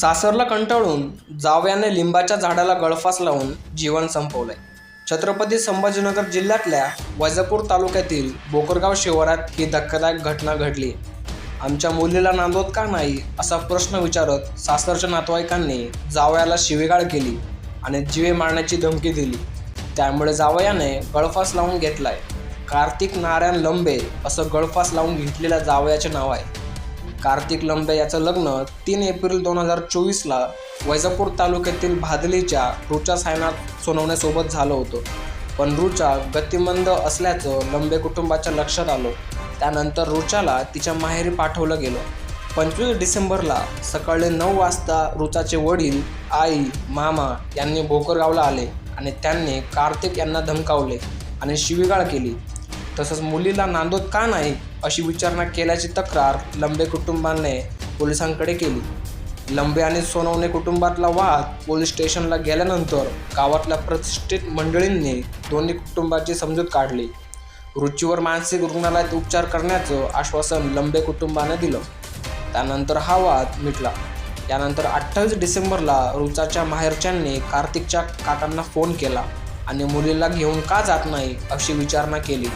सासरला कंटाळून जावयाने लिंबाच्या झाडाला गळफास लावून जीवन संपवलंय. छत्रपती संभाजीनगर जिल्ह्यातल्या वैजापूर तालुक्यातील बोकरगाव शिवारात ही धक्कादायक घटना घडली. आमच्या मुलीला नांदवत का नाही असा प्रश्न विचारत सासरच्या नातेवाईकांनी जावयाला शिवेगाळ केली आणि जीवे मारण्याची धमकी दिली. त्यामुळे जावयाने गळफास लावून घेतलाय. कार्तिक नारायण लंबे असं गळफास लावून घेतलेल्या जावयाचे नाव आहे. कार्तिक लंबे याचं लग्न तीन एप्रिल दोन हजार चोवीसला वैजापूर तालुक्यातील भादलीच्या रुचा सायनात सोनवण्यासोबत झालं होतं. पण रुचा गतिमंद असल्याचं लंबे कुटुंबाच्या लक्षात आलं. त्यानंतर रुचाला तिच्या माहेरी पाठवलं गेलं. पंचवीस डिसेंबरला सकाळी नऊ वाजता रुचाचे वडील आई मामा यांनी भोकरगावला आले आणि त्यांनी कार्तिक यांना धमकावले आणि शिवीगाळ केली. तसंच मुलीला नांदोत का नाही अशी विचारणा केल्याची तक्रार लंबे कुटुंबाने पोलिसांकडे केली. लंबे आणि सोनवणे कुटुंबातला वाद पोलीस स्टेशनला गेल्यानंतर गावातल्या प्रतिष्ठित मंडळींनी दोन्ही कुटुंबाची समजूत काढली. रुचीवर मानसिक रुग्णालयात उपचार करण्याचं आश्वासन लंबे कुटुंबाने दिलं. त्यानंतर हा वाद मिटला. यानंतर अठ्ठावीस डिसेंबरला रुचाच्या माहेरच्यांनी कार्तिकच्या काकांना फोन केला आणि मुलीला घेऊन का जात नाही अशी विचारणा केली.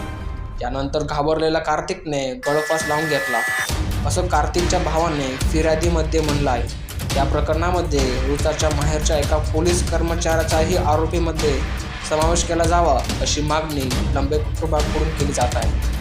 त्यानंतर घाबरलेला कार्तिकने गळफास लावून घेतला. असं कार्तिकच्या भावाने फिर्यादीमध्ये म्हणलं आहे या प्रकरणामध्ये मृताच्या माहेरच्या एका पोलीस कर्मचाऱ्याचाही आरोपीमध्ये समावेश केला जावा अशी मागणी लंबे कुटुंबाकडून केली जात आहे.